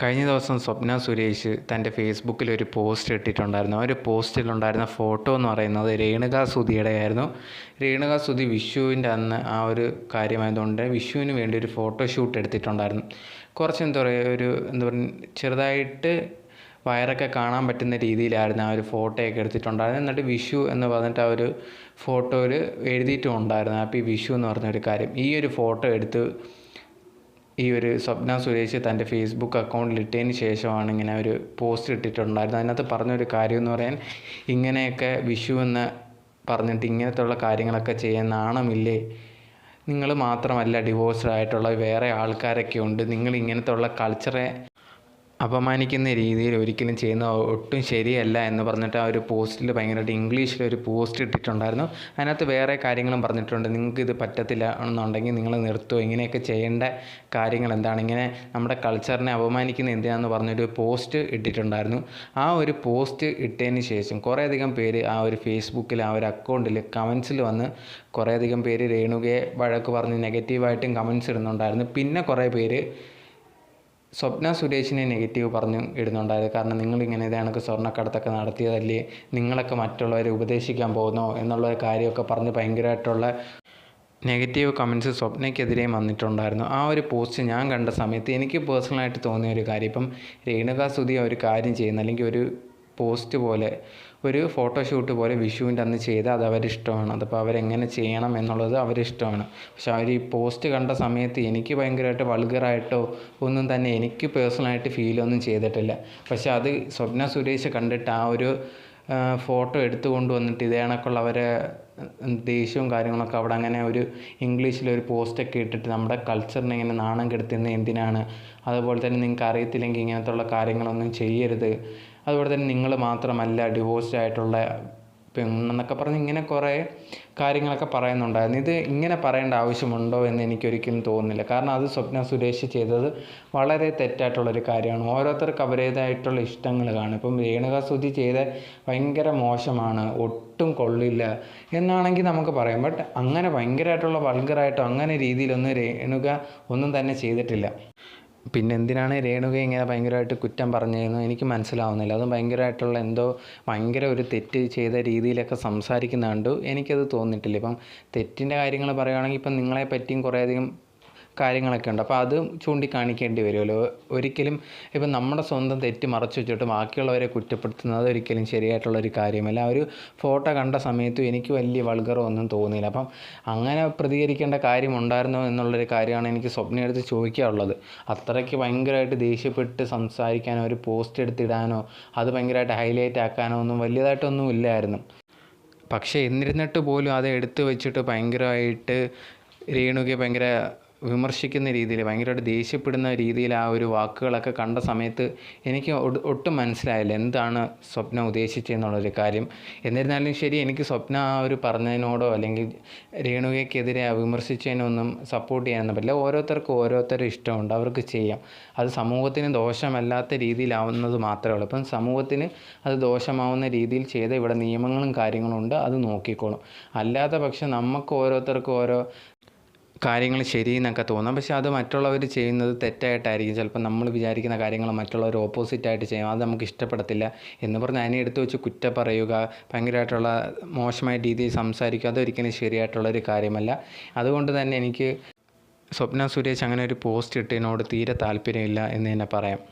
കഴിഞ്ഞ ദിവസം സ്വപ്ന സുരേഷ് തന്റെ ഫേസ്ബുക്കിൽ ഒരു പോസ്റ്റ് ഇട്ടിട്ടുണ്ടായിരുന്നു. ആ ഒരു പോസ്റ്റിലുണ്ടായിരുന്ന ഫോട്ടോ എന്ന് പറയുന്നത് രേണുക സുധിയുടെ ആയിരുന്നു. രേണുക സുധി വിഷുവിന്റെ അന്ന് ആ ഒരു കാര്യമായതുകൊണ്ട് വിഷുവിന് വേണ്ടി ഒരു ഫോട്ടോ ഷൂട്ട് എടുത്തിട്ടുണ്ടായിരുന്നു. കുറച്ച് എന്താ പറയുക ഒരു എന്താ പറയുക ചെറുതായിട്ട് വയറൊക്കെ കാണാൻ പറ്റുന്ന രീതിയിലായിരുന്നു ആ ഒരു ഫോട്ടോയൊക്കെ എടുത്തിട്ടുണ്ടായിരുന്നു എന്നിട്ട് വിഷു എന്ന് പറഞ്ഞിട്ട് ആ ഒരു ഫോട്ടോയിൽ എഴുതിയിട്ടും ഉണ്ടായിരുന്നു. ഈ വിഷു എന്ന് പറഞ്ഞൊരു കാര്യം. ഈ ഒരു ഫോട്ടോ എടുത്ത് ഈ ഒരു സ്വപ്ന സുരേഷ് തന്റെ ഫേസ്ബുക്ക് അക്കൗണ്ടിൽ ഇട്ടതിന് ശേഷമാണ് ഇങ്ങനെ ഒരു പോസ്റ്റ് ഇട്ടിട്ടുണ്ടായിരുന്നത്. അതിനകത്ത് പറഞ്ഞൊരു കാര്യം എന്ന് പറയാൻ ഇങ്ങനെയൊക്കെ വിഷു എന്ന് പറഞ്ഞിട്ട് ഇങ്ങനത്തുള്ള കാര്യങ്ങളൊക്കെ ചെയ്യാൻ നാണമില്ലേ? നിങ്ങൾ മാത്രമല്ല ഡിവോഴ്സ്ഡ് ആയിട്ടുള്ള വേറെ ആൾക്കാരൊക്കെ ഉണ്ട്. നിങ്ങൾ ഇങ്ങനത്തുള്ള കൾച്ചറെ അപമാനിക്കുന്ന രീതിയിൽ ഒരിക്കലും ചെയ്യുന്ന ഒട്ടും ശരിയല്ല എന്ന് പറഞ്ഞിട്ട് ആ ഒരു പോസ്റ്റിൽ ഭയങ്കരമായിട്ട് ഇംഗ്ലീഷിൽ ഒരു പോസ്റ്റ് ഇട്ടിട്ടുണ്ടായിരുന്നു. അതിനകത്ത് വേറെ കാര്യങ്ങളും പറഞ്ഞിട്ടുണ്ട്. നിങ്ങൾക്ക് ഇത് പറ്റത്തില്ല എന്നുണ്ടെങ്കിൽ നിങ്ങൾ നിർത്തുമോ ഇങ്ങനെയൊക്കെ ചെയ്യേണ്ട കാര്യങ്ങൾ എന്താണ്? ഇങ്ങനെ നമ്മുടെ കൾച്ചറിനെ അപമാനിക്കുന്ന എന്തിനാന്ന് പറഞ്ഞൊരു പോസ്റ്റ് ഇട്ടിട്ടുണ്ടായിരുന്നു. ആ ഒരു പോസ്റ്റ് ഇട്ടതിന് ശേഷം കുറേയധികം പേര് ആ ഒരു ഫേസ്ബുക്കിൽ ആ ഒരു അക്കൗണ്ടിൽ കമൻസിൽ വന്ന് കുറേയധികം പേര് രേണുകയെ വഴക്ക് പറഞ്ഞ് നെഗറ്റീവായിട്ടും കമൻസ് ഇടുന്നുണ്ടായിരുന്നു. പിന്നെ കുറേ പേര് സ്വപ്ന സുരേഷിനെ നെഗറ്റീവ് പറഞ്ഞു ഇടുന്നുണ്ടായത്. കാരണം നിങ്ങളിങ്ങനെ ഇതേ കണക്ക് സ്വർണക്കടത്തൊക്കെ നടത്തിയതല്ലേ? നിങ്ങളൊക്കെ മറ്റുള്ളവരെ ഉപദേശിക്കാൻ പോകുന്നോ? എന്നുള്ള കാര്യമൊക്കെ പറഞ്ഞ് ഭയങ്കരമായിട്ടുള്ള നെഗറ്റീവ് കമൻസ് സ്വപ്നയ്ക്കെതിരെയും വന്നിട്ടുണ്ടായിരുന്നു. ആ ഒരു പോസ്റ്റ് ഞാൻ കണ്ട സമയത്ത് എനിക്ക് പേഴ്സണലായിട്ട് തോന്നിയ ഒരു കാര്യം. ഇപ്പം രേണുക സുധി ഒരു കാര്യം ചെയ്യുന്ന അല്ലെങ്കിൽ ഒരു പോസ്റ്റ് പോലെ ഒരു ഫോട്ടോഷൂട്ട് പോലെ വിഷുവിന്റെ അന്ന് ചെയ്ത് അത് അവരിഷ്ടമാണ്. അതിപ്പോൾ അവരെങ്ങനെ ചെയ്യണം എന്നുള്ളത് അവരിഷ്ടമാണ്. പക്ഷെ അവർ ഈ പോസ്റ്റ് കണ്ട സമയത്ത് എനിക്ക് ഭയങ്കരമായിട്ട് വൾഗറായിട്ടോ ഒന്നും തന്നെ എനിക്ക് പേഴ്സണലായിട്ട് ഫീലൊന്നും ചെയ്തിട്ടില്ല. പക്ഷെ അത് സ്വപ്ന സുരേഷ് കണ്ടിട്ട് ആ ഒരു ഫോട്ടോ എടുത്തു കൊണ്ടുവന്നിട്ട് ഇതേ കണക്കുള്ള അവരെ ദേഷ്യവും കാര്യങ്ങളൊക്കെ അവിടെ അങ്ങനെ ഒരു ഇംഗ്ലീഷിലൊരു പോസ്റ്റൊക്കെ ഇട്ടിട്ട് നമ്മുടെ കൾച്ചറിനെ ഇങ്ങനെ നാണം കെടുത്തുന്നത് എന്തിനാണ്? അതുപോലെ തന്നെ നിങ്ങൾക്ക് അറിയത്തില്ലെങ്കിൽ ഇങ്ങനത്തുള്ള കാര്യങ്ങളൊന്നും ചെയ്യരുത്. അതുപോലെ തന്നെ നിങ്ങൾ മാത്രമല്ല ഡിവോഴ്സ്ഡ് ആയിട്ടുള്ള പെണ്ണെന്നൊക്കെ പറഞ്ഞ് ഇങ്ങനെ കുറേ കാര്യങ്ങളൊക്കെ പറയുന്നുണ്ടായിരുന്നു. ഇത് ഇങ്ങനെ പറയേണ്ട ആവശ്യമുണ്ടോ എന്ന് എനിക്കൊരിക്കലും തോന്നുന്നില്ല. കാരണം അത് സ്വപ്ന സുരേഷ് ചെയ്തത് വളരെ തെറ്റായിട്ടുള്ളൊരു കാര്യമാണ്. ഓരോരുത്തർക്ക് അവരുടേതായിട്ടുള്ള ഇഷ്ടങ്ങൾ കാണും. ഇപ്പം രേണുക ചെയ്ത ഭയങ്കര മോശമാണ് ഒട്ടും കൊള്ളില്ല എന്നാണെങ്കിൽ നമുക്ക് പറയാം. ബട്ട് അങ്ങനെ ഭയങ്കരമായിട്ടുള്ള വൾഗറായിട്ടോ അങ്ങനെ രീതിയിലൊന്നും രേണുക ഒന്നും തന്നെ ചെയ്തിട്ടില്ല. പിന്നെ എന്തിനാണ് രേണുക ഇങ്ങനെ ഭയങ്കരമായിട്ട് കുറ്റം പറഞ്ഞതെന്ന് എനിക്ക് മനസ്സിലാവുന്നില്ല. അതും ഭയങ്കരമായിട്ടുള്ള എന്തോ ഭയങ്കര ഒരു തെറ്റ് ചെയ്ത രീതിയിലൊക്കെ സംസാരിക്കുന്ന എനിക്കത് തോന്നിയിട്ടില്ല. ഇപ്പം തെറ്റിന്റെ കാര്യങ്ങൾ പറയുകയാണെങ്കിൽ ഇപ്പം നിങ്ങളെ പറ്റിയും കുറേയധികം കാര്യങ്ങളൊക്കെ ഉണ്ട്. അപ്പോൾ അത് ചൂണ്ടിക്കാണിക്കേണ്ടി വരുമല്ലോ. ഒരിക്കലും ഇപ്പം നമ്മുടെ സ്വന്തം തെറ്റ് മറച്ചു വെച്ചിട്ട് ബാക്കിയുള്ളവരെ കുറ്റപ്പെടുത്തുന്നത് ഒരിക്കലും ശരിയായിട്ടുള്ളൊരു കാര്യമല്ല. ആ ഒരു ഫോട്ടോ കണ്ട സമയത്തും എനിക്ക് വലിയ വൾഗറോ ഒന്നും തോന്നിയില്ല. അപ്പം അങ്ങനെ പ്രതികരിക്കേണ്ട കാര്യമുണ്ടായിരുന്നോ എന്നുള്ളൊരു കാര്യമാണ് എനിക്ക് സ്വപ്നയെടുത്ത് ചോദിക്കാനുള്ളത്. അത്രയ്ക്ക് ഭയങ്കരമായിട്ട് ദേഷ്യപ്പെട്ട് സംസാരിക്കാനോ ഒരു പോസ്റ്റ് എടുത്തിടാനോ അത് ഭയങ്കരമായിട്ട് ഹൈലൈറ്റ് ആക്കാനോ ഒന്നും വലിയതായിട്ടൊന്നും ഇല്ലായിരുന്നു. പക്ഷേ എന്നിരുന്നിട്ട് പോലും അത് എടുത്തു വെച്ചിട്ട് ഭയങ്കരമായിട്ട് രേണുകയെ ഭയങ്കര വിമർശിക്കുന്ന രീതിയിൽ ഭയങ്കരമായിട്ട് ദേഷ്യപ്പെടുന്ന രീതിയിൽ ആ ഒരു വാക്കുകളൊക്കെ കണ്ട സമയത്ത് എനിക്ക് ഒട്ടും മനസ്സിലായില്ല എന്താണ് സ്വപ്ന ഉദ്ദേശിച്ചതെന്നുള്ളൊരു കാര്യം. എന്നിരുന്നാലും ശരി എനിക്ക് സ്വപ്ന ആ ഒരു പറഞ്ഞതിനോടോ അല്ലെങ്കിൽ രേണുകയ്ക്കെതിരെ വിമർശിച്ചതിനൊന്നും സപ്പോർട്ട് ചെയ്യാനൊന്നും പറ്റില്ല. ഓരോരുത്തർക്കും ഓരോരുത്തരുടെ ഇഷ്ടമുണ്ട് അവർക്ക് ചെയ്യാം. അത് സമൂഹത്തിന് ദോഷമല്ലാത്ത രീതിയിലാവുന്നത് മാത്രമേ ഉള്ളൂ. ഇപ്പം സമൂഹത്തിന് അത് ദോഷമാവുന്ന രീതിയിൽ ചെയ്ത ഇവിടെ നിയമങ്ങളും കാര്യങ്ങളും ഉണ്ട് അത് നോക്കിക്കോളും. അല്ലാത്ത പക്ഷം നമുക്ക് ഓരോരുത്തർക്കും ഓരോ കാര്യങ്ങൾ ശരിയെന്നൊക്കെ തോന്നാം. പക്ഷേ അത് മറ്റുള്ളവർ ചെയ്യുന്നത് തെറ്റായിട്ടായിരിക്കും. ചിലപ്പോൾ നമ്മൾ വിചാരിക്കുന്ന കാര്യങ്ങൾ മറ്റുള്ളവർ ഓപ്പോസിറ്റായിട്ട് ചെയ്യും. അത് നമുക്ക് ഇഷ്ടപ്പെടത്തില്ല എന്ന് പറഞ്ഞ് അതിനെ എടുത്ത് വെച്ച് കുറ്റ പറയുക ഭയങ്കരമായിട്ടുള്ള മോശമായ രീതിയിൽ സംസാരിക്കുക അതൊരിക്കലും ശരിയായിട്ടുള്ളൊരു കാര്യമല്ല. അതുകൊണ്ട് തന്നെ എനിക്ക് സ്വപ്ന സുരേഷ് അങ്ങനെ ഒരു പോസ്റ്റ് ഇട്ടതിനോട് തീരെ താല്പര്യമില്ല എന്ന് തന്നെ പറയാം.